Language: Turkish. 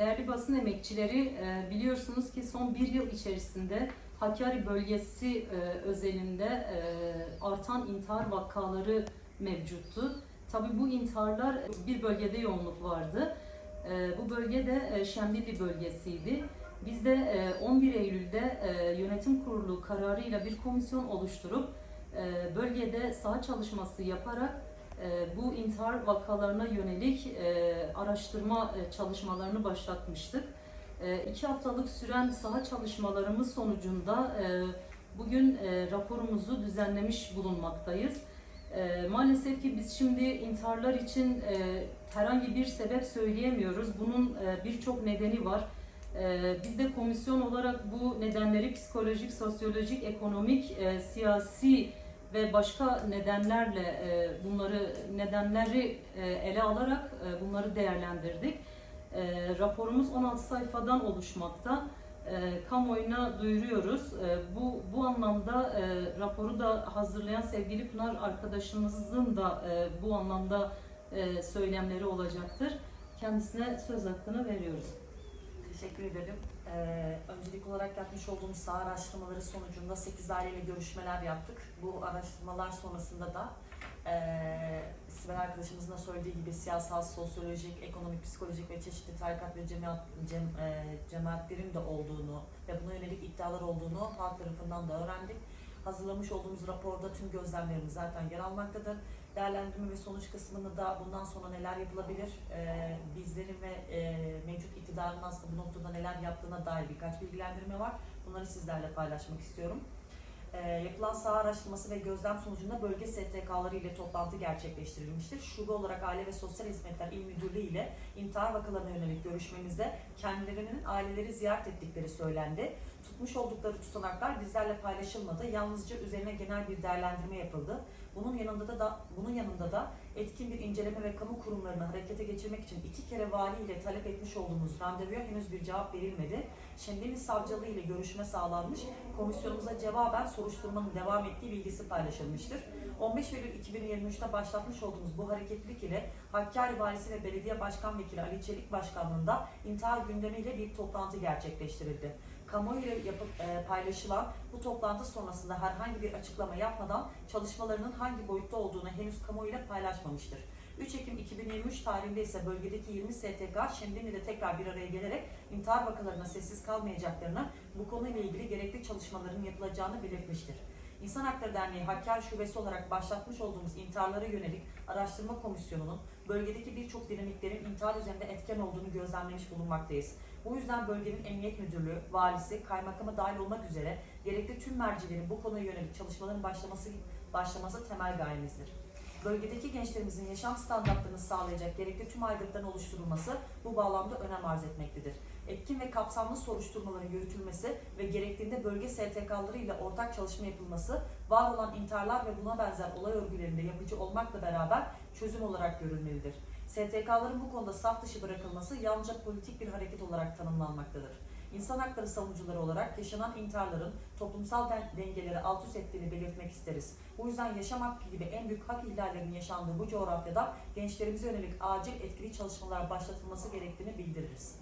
Değerli basın emekçileri e, biliyorsunuz ki son bir yıl içerisinde Hakkari bölgesi e, özelinde e, artan intihar vakaları mevcuttu. Tabii bu intiharlar bir bölgede yoğunluk vardı. Bu bölgede e, Şemdinli bölgesiydi. Biz de e, 11 Eylül'de yönetim kurulu kararıyla bir komisyon oluşturup bölgede saha çalışması yaparak bu intihar vakalarına yönelik e, araştırma e, çalışmalarını başlatmıştık. E, iki haftalık süren saha çalışmalarımız sonucunda e, bugün e, raporumuzu düzenlemiş bulunmaktayız. E, maalesef ki biz şimdi intiharlar için e, herhangi bir sebep söyleyemiyoruz. Bunun e, birçok nedeni var. E, biz de komisyon olarak bu nedenleri psikolojik, sosyolojik, ekonomik, e, siyasi ve başka nedenlerle e, bunları nedenleri e, ele alarak e, bunları değerlendirdik. E, raporumuz 16 sayfadan oluşmakta. E, kamuoyuna duyuruyoruz. E, bu bu anlamda e, raporu da hazırlayan sevgili Pınar arkadaşımızın da e, bu anlamda e, söylemleri olacaktır. Kendisine söz hakkını veriyoruz. Teşekkür ederim. Ee, öncelik olarak yapmış olduğumuz saha araştırmaları sonucunda 8 aileyle görüşmeler yaptık. Bu araştırmalar sonrasında da e, Sibel arkadaşımızın da söylediği gibi siyasal, sosyolojik, ekonomik, psikolojik ve çeşitli tarikat ve cemaat, cem, e, cemaatlerin de olduğunu ve buna yönelik iddialar olduğunu halk tarafından da öğrendik. Hazırlamış olduğumuz raporda tüm gözlemlerimiz zaten yer almaktadır. Değerlendirme ve sonuç kısmında da bundan sonra neler yapılabilir, e, bizlerin ve e, mevcut iktidarın aslında bu noktada neler yaptığına dair birkaç bilgilendirme var. Bunları sizlerle paylaşmak istiyorum. E, yapılan saha araştırması ve gözlem sonucunda bölge STK'ları ile toplantı gerçekleştirilmiştir. Şube olarak Aile ve Sosyal Hizmetler İl Müdürlüğü ile intihar vakalarına yönelik görüşmemizde kendilerinin aileleri ziyaret ettikleri söylendi. Tutmuş oldukları tutanaklar bizlerle paylaşılmadı. Yalnızca üzerine genel bir değerlendirme yapıldı. Bunun yanında da bunun yanında da etkin bir inceleme ve kamu kurumlarını harekete geçirmek için iki kere vali ile talep etmiş olduğumuz randevuya henüz bir cevap verilmedi. Şemdinli Savcılığı ile görüşme sağlanmış. Komisyonumuza cevaben soruşturmanın devam ettiği bilgisi paylaşılmıştır. 15 Eylül 2023'te başlatmış olduğumuz bu hareketlilik ile Hakkari Valisi ve Belediye Başkan Vekili Ali Çelik Başkanlığında intihar gündemiyle bir toplantı gerçekleştirildi. Kamuoyuyla yapıp e, paylaşılan bu toplantı sonrasında herhangi bir açıklama yapmadan çalışmalarının hangi boyutta olduğunu henüz kamuoyuyla paylaşmamıştır. 3 Ekim 2023 tarihinde ise bölgedeki 20 STK Şemdinli'de tekrar bir araya gelerek intihar vakalarına sessiz kalmayacaklarını, bu konuyla ilgili gerekli çalışmaların yapılacağını belirtmiştir. İnsan Hakları Derneği Hakkari Şubesi olarak başlatmış olduğumuz intiharlara yönelik araştırma komisyonunun bölgedeki birçok dinamiklerin intihar üzerinde etken olduğunu gözlemlemiş bulunmaktayız. Bu yüzden bölgenin Emniyet Müdürlüğü, valisi, kaymakamı dahil olmak üzere gerekli tüm mercilerin bu konuya yönelik çalışmaların başlaması başlaması temel gayemizdir. Bölgedeki gençlerimizin yaşam standartlarını sağlayacak gerekli tüm aygıtların oluşturulması bu bağlamda önem arz etmektedir. Etkin ve kapsamlı soruşturmaların yürütülmesi ve gerektiğinde bölge STK'ları ile ortak çalışma yapılması, var olan intiharlar ve buna benzer olay örgülerinde yapıcı olmakla beraber çözüm olarak görülmelidir. STK'ların bu konuda saf dışı bırakılması yalnızca politik bir hareket olarak tanımlanmaktadır. İnsan hakları savunucuları olarak yaşanan intiharların toplumsal den- dengeleri alt üst ettiğini belirtmek isteriz. Bu yüzden yaşam hakkı gibi en büyük hak ihlallerinin yaşandığı bu coğrafyada gençlerimize yönelik acil etkili çalışmalar başlatılması gerektiğini bildiririz.